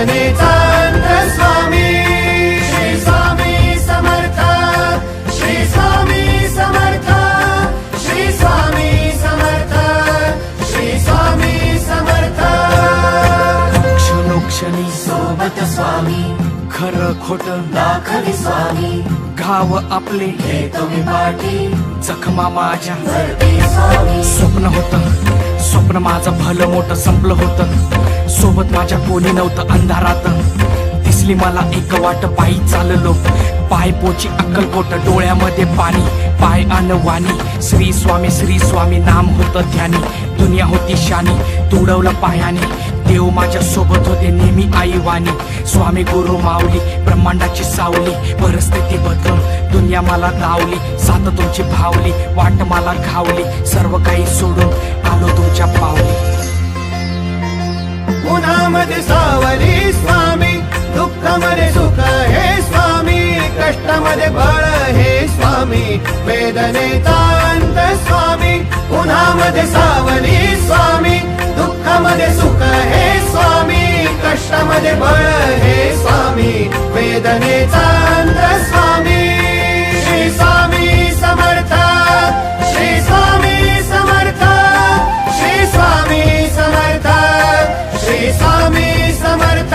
वेदनेचा स्वामी श्री स्वामी समर्थ श्री स्वामी समर्थ श्री स्वामी समर्थ श्री स्वामी समर्थ। क्षणोक्षणी सोबत स्वामी। खरं खोट दाखवी स्वामी. गाव आपले हे तुम्ही पाठी. जखमा माझ्या. स्वप्न होत स्वप्न माझं भलं मोठं संपलं होतं. सोबत माझ्या कोणी नव्हतं अंधारात. दिसली मला एक वाट पायी चाललो. पाय पोची अक्कलकोट डोळ्यामध्ये पाणी. पाय अन वाणी श्री स्वामी श्री स्वामी नाम होतं ध्यानी. दुनिया होती शानी तुडवलं पायाने. देव माझ्या सोबत होते नेहमी आई वाणी स्वामी गुरु माऊली ब्रह्मांडाची सावली. परिस्थिती बदलून दुनिया मला लावली. सात तुमची भावली वाट मला घावली सर्व काही सोडून आलो तुमच्या पावली. उन्हामध्ये सावली. दुःखामध्ये सुख हे स्वामी कष्टामध्ये बळ हे स्वामी वेदनेचा अंत स्वामी उन्हामध्ये सावली स्वामी दुःखामध्ये सुख हे स्वामी कष्टामध्ये बळ हे स्वामी वेदनेचा अंत स्वामी। श्री स्वामी समर्थ श्री स्वामी समर्थ श्री स्वामी समर्थ श्री स्वामी समर्थ।